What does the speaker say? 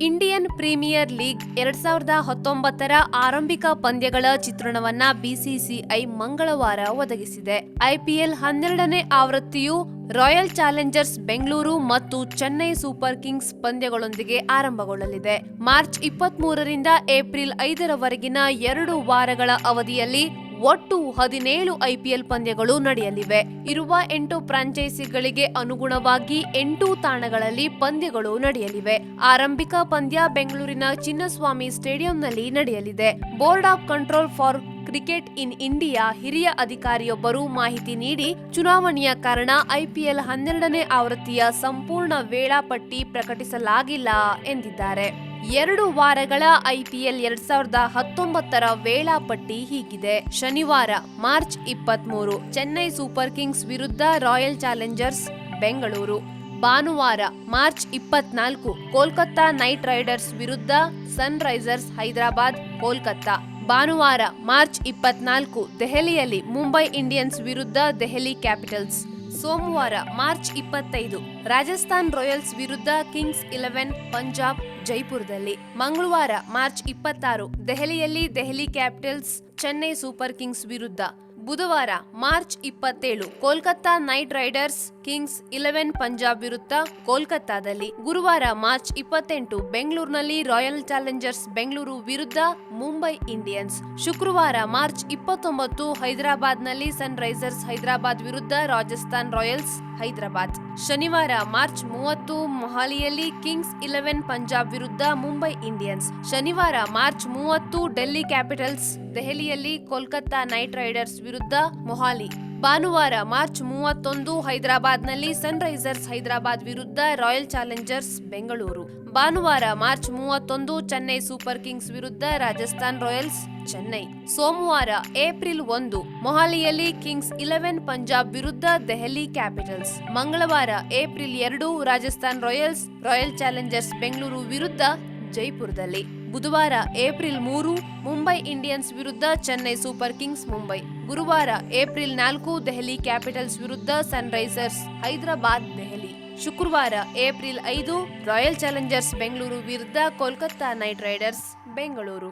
Indian premier league ಎರಡ್ ಸಾವಿರದ ಹತ್ತೊಂಬತ್ತರ ಆರಂಭಿಕ ಪಂದ್ಯಗಳ ಚಿತ್ರಣವನ್ನ ಬಿಸಿಸಿಐ ಮಂಗಳವಾರ ಒದಗಿಸಿದೆ. ಐಪಿಎಲ್ ಹನ್ನೆರಡನೇ ಆವೃತ್ತಿಯು ರಾಯಲ್ ಚಾಲೆಂಜರ್ಸ್ ಬೆಂಗಳೂರು ಮತ್ತು ಚೆನ್ನೈ ಸೂಪರ್ ಕಿಂಗ್ಸ್ ಪಂದ್ಯಗಳೊಂದಿಗೆ ಆರಂಭಗೊಳ್ಳಲಿದೆ. ಮಾರ್ಚ್ ಇಪ್ಪತ್ತ್ ಮೂರರಿಂದ ಏಪ್ರಿಲ್ ಐದರವರೆಗಿನ ಎರಡು ವಾರಗಳ ಅವಧಿಯಲ್ಲಿ ಒಟ್ಟು ಹದಿನೇಳು ಐಪಿಎಲ್ ಪಂದ್ಯಗಳು ನಡೆಯಲಿವೆ. ಇರುವ ಎಂಟು ಫ್ರಾಂಚೈಸಿಗಳಿಗೆ ಅನುಗುಣವಾಗಿ ಎಂಟು ತಾಣಗಳಲ್ಲಿ ಪಂದ್ಯಗಳು ನಡೆಯಲಿವೆ. ಆರಂಭಿಕ ಪಂದ್ಯ ಬೆಂಗಳೂರಿನ ಚಿನ್ನಸ್ವಾಮಿ ಸ್ಟೇಡಿಯಂನಲ್ಲಿ ನಡೆಯಲಿದೆ. Board of Control for Cricket in India ಹಿರಿಯ ಅಧಿಕಾರಿಯೊಬ್ಬರು ಮಾಹಿತಿ ನೀಡಿ, ಚುನಾವಣೆಯ ಕಾರಣ ಐಪಿಎಲ್ ಹನ್ನೆರಡನೇ ಆವೃತ್ತಿಯ ಸಂಪೂರ್ಣ ವೇಳಾಪಟ್ಟಿ ಪ್ರಕಟಿಸಲಾಗಿಲ್ಲ ಎಂದಿದ್ದಾರೆ. ಎರಡು ವಾರಗಳ ಐಪಿಎಲ್ ಎರಡ್ ಸಾವಿರದ ಹತ್ತೊಂಬತ್ತರ ವೇಳಾಪಟ್ಟಿ ಹೀಗಿದೆ. ಶನಿವಾರ, ಮಾರ್ಚ್ ಇಪ್ಪತ್ಮೂರು, ಚೆನ್ನೈ ಸೂಪರ್ ಕಿಂಗ್ಸ್ ವಿರುದ್ಧ ರಾಯಲ್ ಚಾಲೆಂಜರ್ಸ್, ಬೆಂಗಳೂರು. ಭಾನುವಾರ, ಮಾರ್ಚ್ ಇಪ್ಪತ್ನಾಲ್ಕು, ಕೋಲ್ಕತ್ತಾ ನೈಟ್ ರೈಡರ್ಸ್ ವಿರುದ್ಧ ಸನ್ ರೈಸರ್ಸ್ ಹೈದರಾಬಾದ್, ಕೋಲ್ಕತ್ತಾ. ಭಾನುವಾರ, ಮಾರ್ಚ್ ಇಪ್ಪತ್ನಾಲ್ಕು, ದೆಹಲಿಯಲ್ಲಿ ಮುಂಬೈ ಇಂಡಿಯನ್ಸ್ ವಿರುದ್ಧ ದೆಹಲಿ ಕ್ಯಾಪಿಟಲ್ಸ್. ಸೋಮವಾರ, ಮಾರ್ಚ್ ಇಪ್ಪತ್ತೈದು, ರಾಜಸ್ಥಾನ್ ರಾಯಲ್ಸ್ ವಿರುದ್ಧ ಕಿಂಗ್ಸ್ ಇಲೆವೆನ್, ಪಂಜಾಬ್, ಜೈಪುರದಲ್ಲಿ. ಮಂಗಳವಾರ, ಮಾರ್ಚ್ ಇಪ್ಪತ್ತಾರು, ದೆಹಲಿಯಲ್ಲಿ Delhi Capitals, Chennai Super Kings ವಿರುದ್ಧ. ಬುಧವಾರ, ಮಾರ್ಚ್ ಇಪ್ಪತ್ತೇಳು, Kolkata Knight Riders Kings Eleven Punjab ವಿರುದ್ಧ ಕೋಲ್ಕತ್ತಾದಲ್ಲಿ ಗುರುವಾರ, ಮಾರ್ಚ್ ಇಪ್ಪತ್ತೆಂಟು, ಬೆಂಗಳೂರಿನಲ್ಲಿ ರಾಯಲ್ ಚಾಲೆಂಜರ್ಸ್ ಬೆಂಗಳೂರು ವಿರುದ್ಧ ಮುಂಬೈ ಇಂಡಿಯನ್ಸ್, ಶುಕ್ರವಾರ, ಮಾರ್ಚ್ ಇಪ್ಪತ್ತೊಂಬತ್ತು, ಹೈದರಾಬಾದ್ನಲ್ಲಿ ಸನ್ ರೈಸರ್ಸ್ ಹೈದರಾಬಾದ್ ವಿರುದ್ಧ ರಾಜಸ್ಥಾನ್ ರಾಯಲ್ಸ್ ಹೈದರಾಬಾದ್. ಶನಿವಾರ ಮಾರ್ಚ್ ಮೂವತ್ತು, ಮೊಹಾಲಿಯಲ್ಲಿ ಕಿಂಗ್ಸ್ ಇಲೆವೆನ್ ಪಂಜಾಬ್ ವಿರುದ್ಧ ಮುಂಬೈ ಇಂಡಿಯನ್ಸ್. ಶನಿವಾರ ಮಾರ್ಚ್ ಮೂವತ್ತು, ಡೆಲ್ಲಿ ಕ್ಯಾಪಿಟಲ್ಸ್, ದೆಹಲಿಯಲ್ಲಿ ಕೋಲ್ಕತ್ತಾ ನೈಟ್ ರೈಡರ್ಸ್ ವಿರುದ್ಧ ಮೊಹಾಲಿ. ಭಾನುವಾರ ಮಾರ್ಚ್ ಮೂವತ್ತೊಂದು ಹೈದರಾಬಾದ್ನಲ್ಲಿ ಸನ್ರೈಸರ್ಸ್ ಹೈದರಾಬಾದ್ ವಿರುದ್ಧ ರಾಯಲ್ ಚಾಲೆಂಜರ್ಸ್ ಬೆಂಗಳೂರು. ಭಾನುವಾರ ಮಾರ್ಚ್ ಮೂವತ್ತೊಂದು ಚೆನ್ನೈ ಸೂಪರ್ ಕಿಂಗ್ಸ್ ವಿರುದ್ಧ ರಾಜಸ್ಥಾನ್ ರಾಯಲ್ಸ್, ಚೆನ್ನೈ. ಸೋಮವಾರ ಏಪ್ರಿಲ್ ಒಂದು, ಮೊಹಾಲಿಯಲ್ಲಿ ಕಿಂಗ್ಸ್ ಇಲೆವೆನ್ ಪಂಜಾಬ್ ವಿರುದ್ಧ ದೆಹಲಿ ಕ್ಯಾಪಿಟಲ್ಸ್. ಮಂಗಳವಾರ ಏಪ್ರಿಲ್ ಎರಡು, Rajasthan Royals, Royal Challengers Bengaluru ವಿರುದ್ಧ ಜೈಪುರದಲ್ಲಿ. ಬುಧವಾರ ಏಪ್ರಿಲ್ ಮೂರು, ಮುಂಬೈ ಇಂಡಿಯನ್ಸ್ ವಿರುದ್ಧ ಚೆನ್ನೈ ಸೂಪರ್ ಕಿಂಗ್ಸ್, ಮುಂಬೈ. ಗುರುವಾರ ಏಪ್ರಿಲ್ ನಾಲ್ಕು, ದೆಹಲಿ ಕ್ಯಾಪಿಟಲ್ಸ್ ವಿರುದ್ಧ ಸನ್ರೈಸರ್ಸ್, ಹೈದರಾಬಾದ್, ದೆಹಲಿ. ಶುಕ್ರವಾರ ಏಪ್ರಿಲ್ ಐದು ರಾಯಲ್ ಚಾಲೆಂಜರ್ಸ್ ಬೆಂಗಳೂರು ವಿರುದ್ಧ ಕೋಲ್ಕತ್ತಾ ನೈಟ್ ರೈಡರ್ಸ್ ಬೆಂಗಳೂರು.